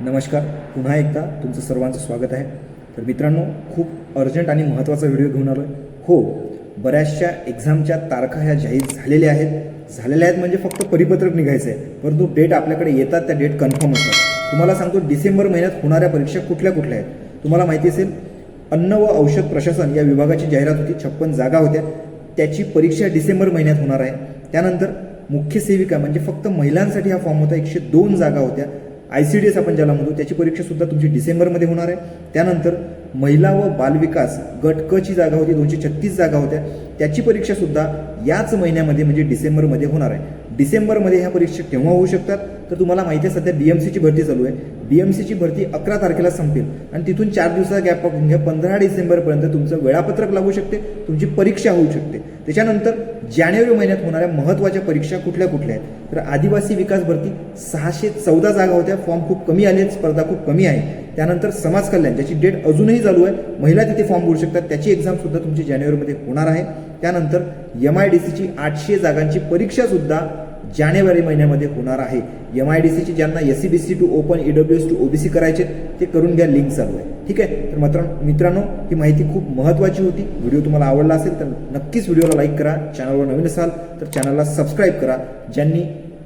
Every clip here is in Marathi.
नमस्कार. पुन्हा एकदा तुमचं सर्वांचं स्वागत आहे. तर मित्रांनो खूप अर्जंट आणि महत्त्वाचा व्हिडिओ घेऊन आलो हो बऱ्याचशा एक्झामच्या तारखा ह्या जाहीर झालेल्या आहेत. झालेल्या आहेत म्हणजे फक्त परिपत्रक निघायचं आहे परंतु डेट आपल्याकडे येतात त्या डेट कन्फर्म असतात. तुम्हाला सांगतो डिसेंबर महिन्यात होणाऱ्या परीक्षा कुठल्या कुठल्या आहेत? तुम्हाला माहिती असेल अन्न व औषध प्रशासन या विभागाची जाहिरात होती छप्पन जागा होत्या. त्याची परीक्षा डिसेंबर महिन्यात होणार आहे. त्यानंतर मुख्य सेविका म्हणजे फक्त महिलांसाठी हा फॉर्म होता एकशे दोन जागा होत्या. आय सी डी एस आपण ज्याला म्हणतो त्याची परीक्षा सुद्धा तुमची डिसेंबरमध्ये होणार आहे. त्यानंतर महिला व बालविकास गट क ची जागा होती दोनशे छत्तीस जागा होत्या. त्याची परीक्षा सुद्धा याच महिन्यामध्ये म्हणजे डिसेंबरमध्ये होणार आहे. डिसेंबरमध्ये ह्या परीक्षा केव्हा होऊ शकतात. तर तुम्हाला माहिती आहे सध्या बीएमसीची भरती चालू आहे. बीएमसीची भरती अकरा तारखेला संपेल. आणि तिथून चार दिवसाचा गॅप घ्या पंधरा डिसेंबरपर्यंत तुमचं वेळापत्रक लागू शकते तुमची परीक्षा होऊ शकते. त्याच्यानंतर जानेवारी महिन्यात होणाऱ्या महत्त्वाच्या परीक्षा कुठल्या कुठल्या आहेत? तर आदिवासी विकास भरती सहाशे चौदा जागा होत्या. फॉर्म खूप कमी आले आहेत. स्पर्धा खूप कमी आहे. त्यानंतर समाज कल्याण ज्याची डेट अजूनही चालू आहे. महिला तिथे फॉर्म भरू शकतात. त्याची एक्झाम सुद्धा तुमची जानेवारीमध्ये होणार आहे. त्यानंतर एम आय डी सीची आठशे जागांची परीक्षा सुद्धा जानेवारी महिन्यामध्ये होणार आहे. एम आय डी सीची ज्यांना S C B C to open E W S to OBC करायचे ते करून घ्या लिंक चालू आहे. ठीक आहे? तर मात्र मित्रांनो ही माहिती खूप महत्त्वाची होती. व्हिडिओ तुम्हाला आवडला असेल तर नक्कीच व्हिडिओला लाईक करा. चॅनलवर नवीन असाल तर चॅनलला सबस्क्राईब करा. ज्यांनी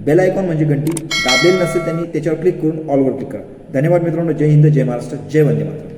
बेल आयकॉन म्हणजे घंटी दाबलेली नसेल त्यांनी त्याच्यावर क्लिक करून ऑलवर क्लिक करा. धन्यवाद मित्रांनो. जय हिंद जय महाराष्ट्र. जय वंदे मातरम.